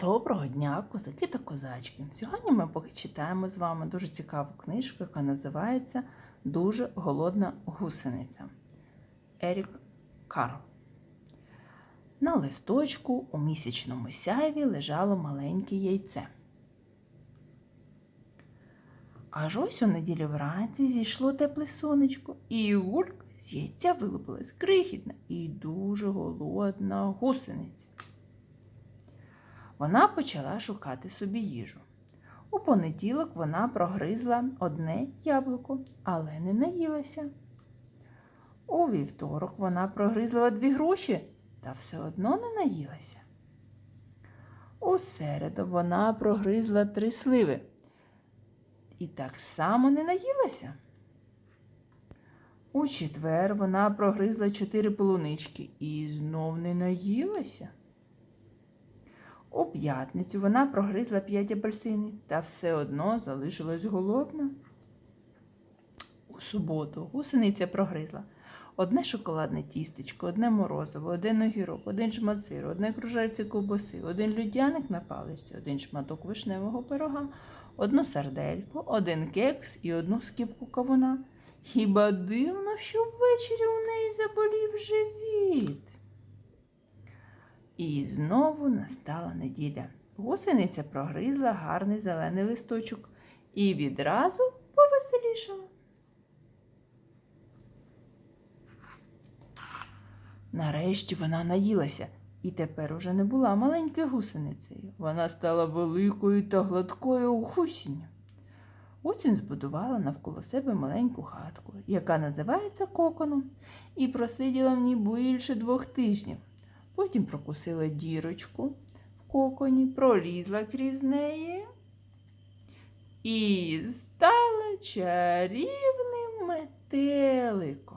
Доброго дня, козаки та козачки. Сьогодні ми почитаємо з вами дуже цікаву книжку, яка називається Дуже голодна гусениця. Ерік Карл. На листочку у місячному сяйві лежало маленьке яйце. Аж ось у неділю вранці зійшло тепле сонечко, і гульк з яйця вилупилась крихітна і дуже голодна гусениця. Вона почала шукати собі їжу. У понеділок вона прогризла одне яблуко, але не наїлася. У вівторок вона прогризла дві груші та все одно не наїлася. У середу вона прогризла три сливи і так само не наїлася. У четвер вона прогризла чотири полунички і знов не наїлася. У п'ятницю вона прогризла п'ять апельсинів та все одно залишилась голодна. У суботу гусениця прогризла одне шоколадне тістечко, одне морозиво, один огірок, один шмат сиру, одне кружальце ковбаси, один людяник на паличці, один шматок вишневого пирога, одну сардельку, один кекс і одну скипку кавуна. Хіба дивно, що ввечері у неї заболів живіт? І знову настала неділя. Гусениця прогризла гарний зелений листочок і відразу повеселішала. Нарешті вона наїлася і тепер уже не була маленькою гусеницею. Вона стала великою та гладкою гусінню. Осінь збудувала навколо себе маленьку хатку, яка називається коконом, і просиділа в ній більше двох тижнів. Потім прокусила дірочку в коконі, пролізла крізь неї і стала чарівним метеликом.